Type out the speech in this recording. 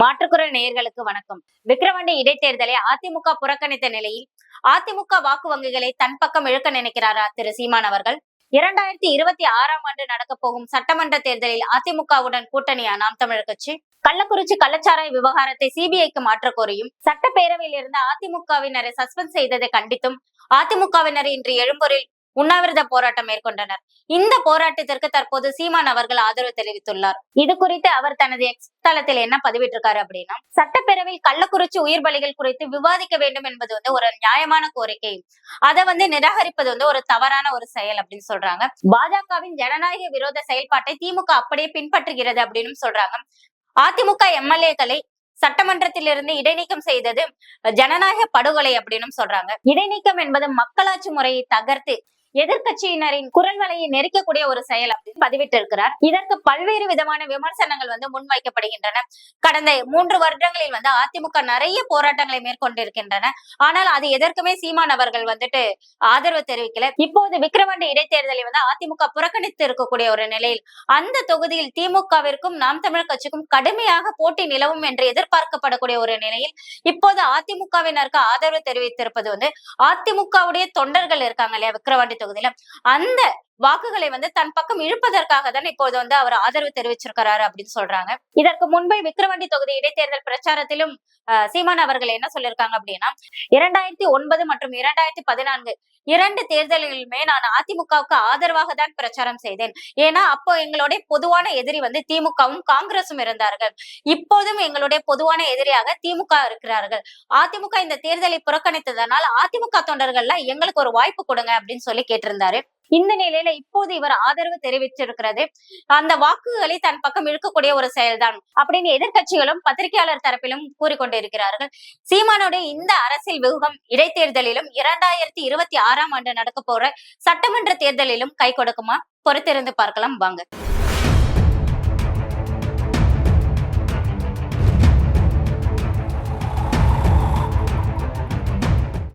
மாற்றுக்குரல் நேயர்களுக்கு வணக்கம். விக்கிரவாண்டி இடைத்தேர்தலை அதிமுக புறக்கணித்த நிலையில் அதிமுக வாக்கு வங்கிகளை தன் பக்கம் இழுக்க நினைக்கிறாரா திரு சீமான் அவர்கள்? இரண்டாயிரத்தி இருபத்தி ஆறாம் ஆண்டு நடக்க போகும் சட்டமன்ற தேர்தலில் அதிமுகவுடன் கூட்டணியா நாம் தமிழர் கட்சி? கள்ளக்குறிச்சி கள்ளச்சாராய விவகாரத்தை சிபிஐக்கு மாற்ற கோரியும் சட்டப்பேரவையில் இருந்த அதிமுகவினரை சஸ்பெண்ட் செய்ததை கண்டித்தும் அதிமுகவினர் இன்று எழும்பூரில் உண்ணாவிரத போராட்டம் மேற்கொண்டனர். இந்த போராட்டத்திற்கு தற்போது சீமான் அவர்கள் ஆதரவு தெரிவித்துள்ளார். இது குறித்து அவர் தனது எக்ஸ் தளத்தில் என்ன பதிவிட்டிருக்காரு அப்படின்னா சட்டப்பேரவையில் கள்ளக்குறிச்சி உயிர் பலிகள் குறித்து விவாதிக்க வேண்டும் என்பது வந்து ஒரு நியாயமான கோரிக்கை. அதை வந்து நிராகரிப்பது வந்து ஒரு தவறான ஒரு செயல் அப்படின்னு சொல்றாங்க. பாஜகவின் ஜனநாயக விரோத செயல்பாட்டை திமுக அப்படியே பின்பற்றுகிறது அப்படின்னு சொல்றாங்க. அதிமுக எம்எல்ஏக்களை சட்டமன்றத்திலிருந்து இடைநீக்கம் செய்தது ஜனநாயக படுகொலை அப்படின்னு சொல்றாங்க. இடைநீக்கம் என்பது மக்களாட்சி முறையை தகர்த்து எதிர்க்கட்சியினரின் குரல் வலையை நெரிக்கக்கூடிய ஒரு செயல் அப்படி பதிவிட்டிருக்கிறார். இதற்கு பல்வேறு விதமான விமர்சனங்கள் வந்து முன்வைக்கப்படுகின்றன. கடந்த மூன்று வருடங்களில் வந்து அதிமுக நிறைய போராட்டங்களை மேற்கொண்டிருக்கின்றன. ஆனால் அது எதற்குமே சீமான் அவர்கள் வந்துட்டு ஆதரவு தெரிவிக்கல. இப்போது விக்கிரவாண்டி இடைத்தேர்தலை வந்து அதிமுக புறக்கணித்து இருக்கக்கூடிய ஒரு நிலையில் அந்த தொகுதியில் திமுகவிற்கும் நாம் தமிழர் கட்சிக்கும் கடுமையாக போட்டி நிலவும் என்று எதிர்பார்க்கப்படக்கூடிய ஒரு நிலையில் இப்போது அதிமுகவினருக்கு ஆதரவு தெரிவித்திருப்பது வந்து அதிமுகவுடைய தொண்டர்கள் இருக்காங்க இல்லையா விக்கிரவாண்டி தொகுதியில. அந்த வாக்குகளை வந்து தன் பக்கம் இழுப்பதற்காக தான் இப்போது வந்து அவர் ஆதரவு தெரிவிச்சிருக்கிறாரு அப்படின்னு சொல்றாங்க. இதற்கு முன்பே விக்கிரவாண்டி தொகுதி இடைத்தேர்தல் பிரச்சாரத்திலும் சீமான் அவர்கள் என்ன சொல்லியிருக்காங்க அப்படின்னா இரண்டாயிரத்தி ஒன்பது மற்றும் இரண்டாயிரத்தி பதினான்கு இரண்டு தேர்தலிலுமே நான் அதிமுகவுக்கு ஆதரவாக தான் பிரச்சாரம் செய்தேன். ஏன்னா அப்போ எங்களுடைய பொதுவான எதிரி வந்து திமுகவும் காங்கிரசும் இருந்தார்கள். இப்போதும் எங்களுடைய பொதுவான எதிரியாக திமுக இருக்கிறார்கள். அதிமுக இந்த தேர்தலை புறக்கணித்ததனால் அதிமுக தொண்டர்கள்லாம் எங்களுக்கு ஒரு வாய்ப்பு கொடுங்க அப்படின்னு சொல்லி கேட்டிருந்தாரு. இந்த நிலையில இப்போது இவர் ஆதரவு தெரிவிச்சிருக்கிறது. அந்த வாக்குகளை தன் பக்கம் இழுக்கக்கூடிய ஒரு செயல்தான் அப்படின்னு எதிர்க்கட்சிகளும் பத்திரிகையாளர் தரப்பிலும் கூறிக்கொண்டிருக்கிறார்கள். சீமானுடைய இந்த அரசியல் வியூகம் இடைத்தேர்தலிலும் இரண்டாயிரத்தி இருபத்தி ஆறாம் ஆண்டு நடக்க போற சட்டமன்ற தேர்தலிலும் கை கொடுக்குமா? பொறுத்திருந்து பார்க்கலாம். வாங்க.